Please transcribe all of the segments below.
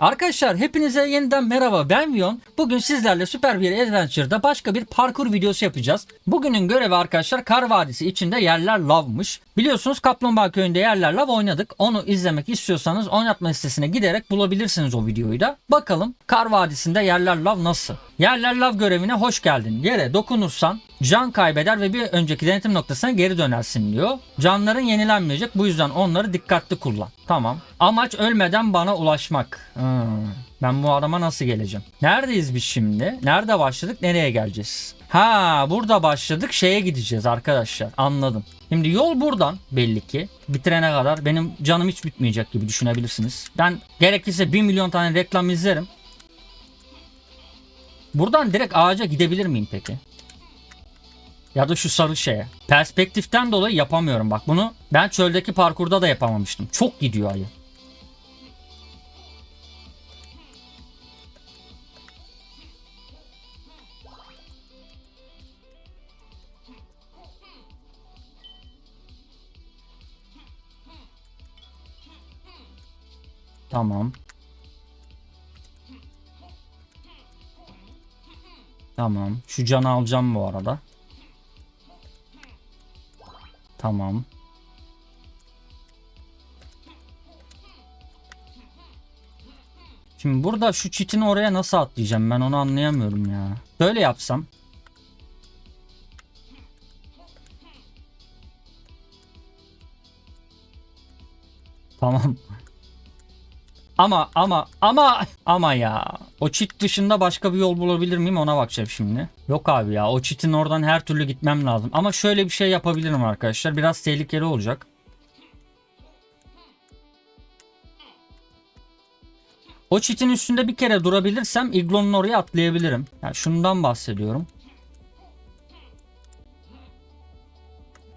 Arkadaşlar hepinize yeniden merhaba ben Vion. Bugün sizlerle Süper bir Adventure'da başka bir parkur videosu yapacağız. Bugünün görevi arkadaşlar Kar Vadisi içinde yerler lavmış. Biliyorsunuz Kaplumbağa Köyü'nde yerler lav oynadık. Onu izlemek istiyorsanız oynatma listesine giderek bulabilirsiniz o videoyu da. Bakalım Kar Vadisi'nde yerler lav nasıl? Yerler lav görevine hoş geldin. Yere dokunursan can kaybeder ve bir önceki denetim noktasına geri dönersin diyor. Canların yenilenmeyecek bu yüzden onları dikkatli kullan. Tamam. Amaç ölmeden bana ulaşmak. Hmm. Ben bu adama nasıl geleceğim? Neredeyiz biz şimdi? Nerede başladık? Nereye geleceğiz? Ha burada başladık şeye gideceğiz arkadaşlar. Anladım. Şimdi yol buradan belli ki bitirene kadar benim canım hiç bitmeyecek gibi düşünebilirsiniz. Ben gerekirse 1 milyon tane reklam izlerim. Buradan direkt ağaca gidebilir miyim peki? Ya da şu sarı şeye. Perspektiften dolayı yapamıyorum bak. Bunu ben çöldeki parkurda da yapamamıştım. Çok gidiyor ayı. Tamam. Tamam. Şu canı alacağım bu arada. Tamam. Şimdi burada şu çitini oraya nasıl atlayacağım ben onu anlayamıyorum ya. Böyle yapsam. Tamam. Ama ama ama ama ya. O çit dışında başka bir yol bulabilir miyim ona bakacağım şimdi. Yok abi ya o çitin oradan her türlü gitmem lazım. Ama şöyle bir şey yapabilirim arkadaşlar. Biraz tehlikeli olacak. O çitin üstünde bir kere durabilirsem iglonun oraya atlayabilirim. Yani şundan bahsediyorum.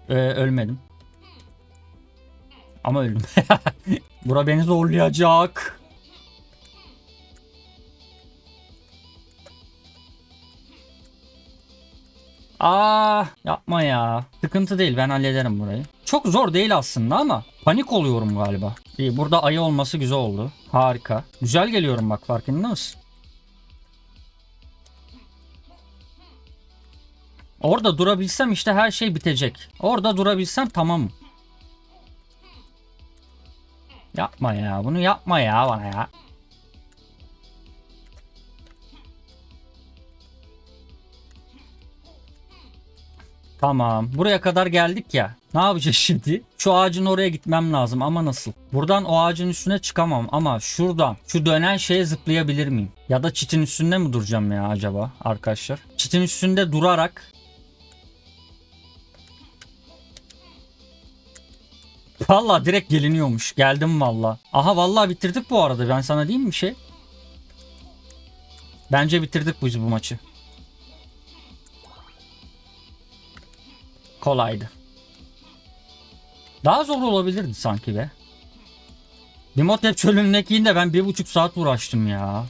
Ee, ölmedim. Ama öldüm. Bura beni zorlayacak. Aa yapma ya. Sıkıntı değil ben hallederim burayı. Çok zor değil aslında ama panik oluyorum galiba. İyi burada ayı olması güzel oldu. Harika. Güzel geliyorum bak farkında mısın? Orada durabilsem işte her şey bitecek. Orada durabilsem tamam. Yapma ya. Bunu yapma ya bana ya. Tamam. Buraya kadar geldik ya. Ne yapacağız şimdi? Şu ağacın oraya gitmem lazım ama nasıl? Buradan o ağacın üstüne çıkamam ama şuradan şu dönen şeye zıplayabilir miyim? Ya da çitin üstünde mi duracağım ya acaba arkadaşlar? Çitin üstünde durarak Valla direkt geliniyormuş. Geldim valla. Aha valla bitirdik bu arada. Ben sana diyeyim mi bir şey? Bence bitirdik biz bu maçı. Kolaydı. Daha zor olabilirdi sanki be. Limotep çölündekinde ben bir buçuk saat uğraştım ya.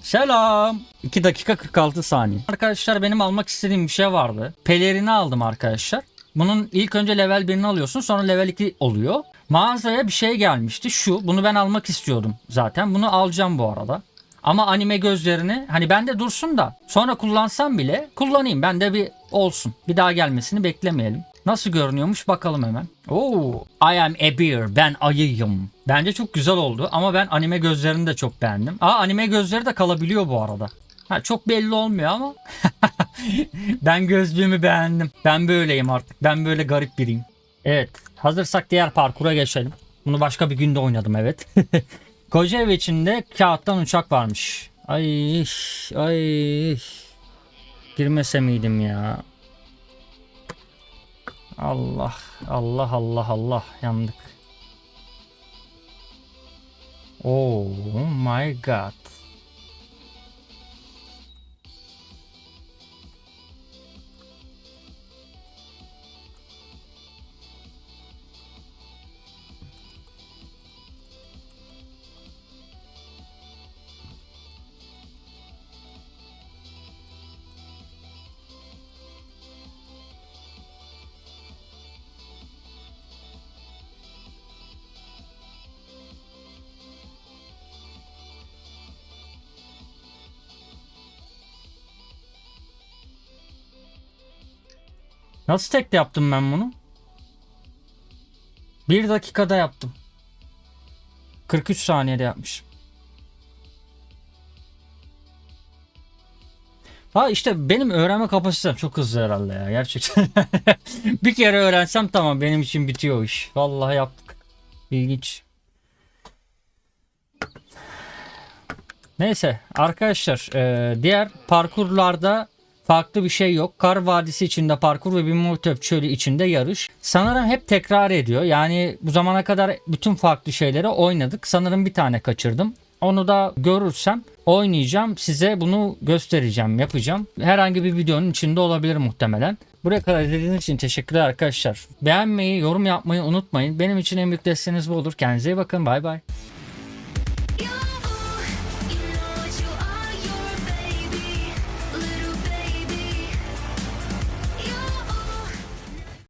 Selam. 2 dakika 46 saniye. Arkadaşlar benim almak istediğim bir şey vardı. Pelerini aldım arkadaşlar. Bunun ilk önce level 1'ini alıyorsun sonra level 2 oluyor. Mağazaya bir şey gelmişti şu. Bunu ben almak istiyordum zaten. Bunu alacağım bu arada. Ama anime gözlerini hani bende dursun da sonra kullansam bile kullanayım. Bende bir olsun. Bir daha gelmesini beklemeyelim. Nasıl görünüyormuş bakalım hemen. Oo, I am a bear. Ben ayıyım. Bence çok güzel oldu ama ben anime gözlerini de çok beğendim. Aa anime gözleri de kalabiliyor bu arada. Ha, çok belli olmuyor ama ben gözlüğümü beğendim. Ben böyleyim artık. Ben böyle garip biriyim. Evet. Hazırsak diğer parkura geçelim. Bunu başka bir günde oynadım evet. Koca ev içinde kağıttan uçak varmış. Ay ay. Girmese miydim ya? Allah Allah Allah Allah yandık. Oh my god. Nasıl tekte yaptım ben bunu? Bir dakikada yaptım. 43 saniyede yapmışım. Ha işte benim öğrenme kapasitem çok hızlı herhalde ya gerçekten. bir kere öğrensem tamam benim için bitiyor iş. Vallahi yaptık. İlginç. Neyse arkadaşlar e, diğer parkurlarda farklı bir şey yok. Kar Vadisi içinde parkur ve Bimurtep Çölü içinde yarış. Sanırım hep tekrar ediyor. Yani bu zamana kadar bütün farklı şeyleri oynadık. Sanırım bir tane kaçırdım. Onu da görürsem oynayacağım. Size bunu göstereceğim, yapacağım. Herhangi bir videonun içinde olabilir muhtemelen. Buraya kadar izlediğiniz için teşekkürler arkadaşlar. Beğenmeyi, yorum yapmayı unutmayın. Benim için en büyük desteğiniz bu olur. Kendinize iyi bakın. Bay bay.